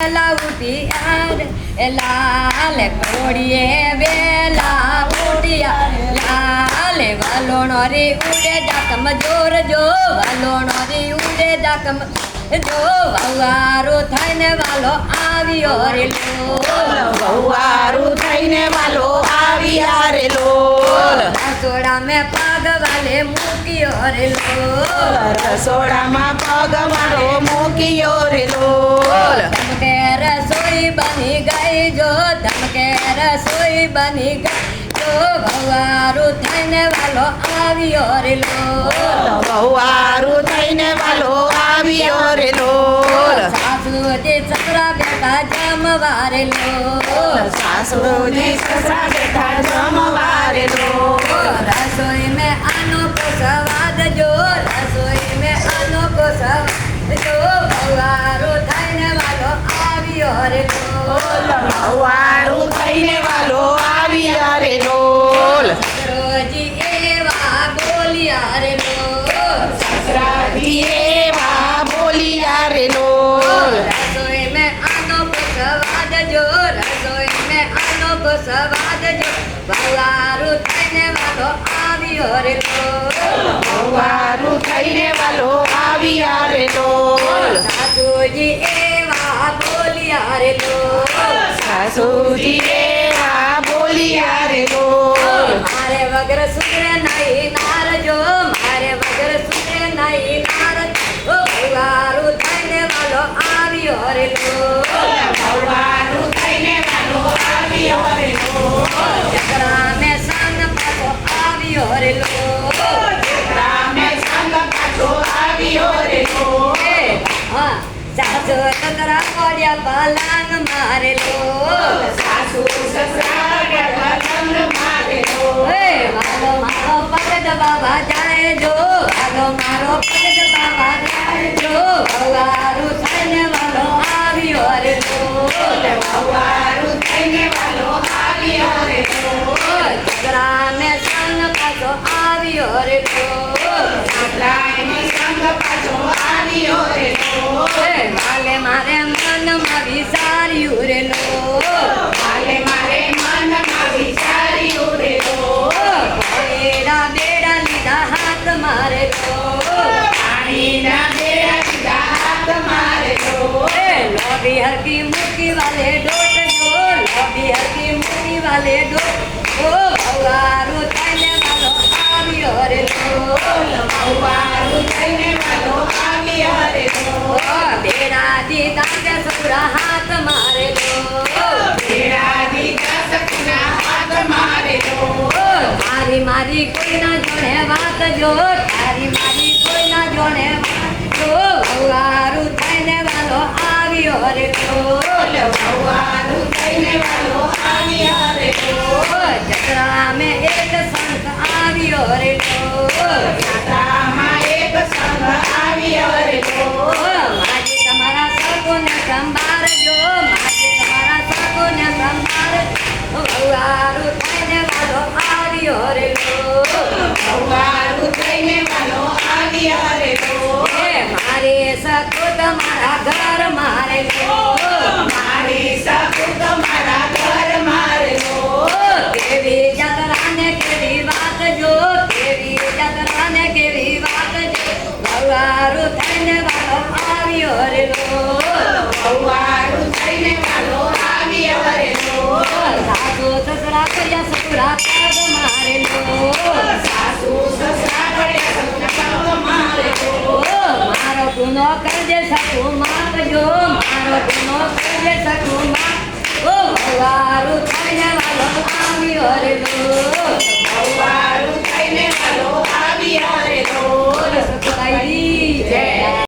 વેલા ઉઠિયા રે એ લાલે કોડીએ વેલા ઉઠિયા લાલે વાલોણો રે ઉડે ડાકમ જોર જો વાલોણો રે ઉડે ડાકમ જો વવારો થઈને વાલો આવ્યો રે લો વહુવારું થઈને વાલો આવ્યા રે લો રસોડા મેં પગ વાલે મૂક્યો રે લો રસોડામાં પગ મારો મૂક્યો રે લોલ ધમકે રસોઈ બની ગઈ જો ધમકે રસોઈ બની ગઈ જો ભવારું થઈને વાલો આવ્યો રે લો વહુવારું થઈને વાલો આવ્યો રે લોલ સાસુજી સસરા બેટા જમવારે લો સાસુજી સસરા બેઠા જમવારે बोलिया रे लोल ससरा दिए माँ बोलिया रे लोल रसोई में आनो रसोई में आनो को स्वाद जो भवारू थईने वालो आवियो रे लोल भवारू थईने वालो आविया रे लोल सासूजी बोलिया रे लोल सासूजी एवा बोलिया वगैरह सुन હા સાસુ તતરા પડ્યા પાલાંગ મારે લો સાસુ સસરા બેઠા લંગ મારેલો. હે વાલો મારો પગ દબાવા જાય જો વાલો મારો પગ દબાવા જાય જો ભવારું થઈને વાલો આવ્યો રે જો વહુવારું થઈને વાલો આવ્યો રે આવ્યો રે લો લોલ મારે મનમાં વિચાર્યું રે લો મારે મનમાં વિચાર્યું રે બેડા બેડા લીધા હાથ મારે પાણીના બેડા લીધા હાથ મારે એ લોભી હરકી મૂકી વાલે મારી મારી કોઈ ના જોડે વાત જો તારી મારી કોઈ ના જોડે વાત જો ભવારું થઈને વાલો આવ્યો રે લો વહુવારું થઈને વાલો આવ્યો રે લોલ જતરા મેં એક સંત આવ્યો રે લો યાત્રામાં એક સંગ આવ્યો રે લોલ માજી તમારા સગોને સંભાળજો માજી તમારા સગોને સંભાળજો ભવારું થઈને વાલો આવ્યો રે સસરા પગ મારે લો સાસુ સસરા પડ્યા પગ મારે ગુનો કરજે સકુ માગજો મારો ગુનો કરજે સકુ માગ ઓ ભવારું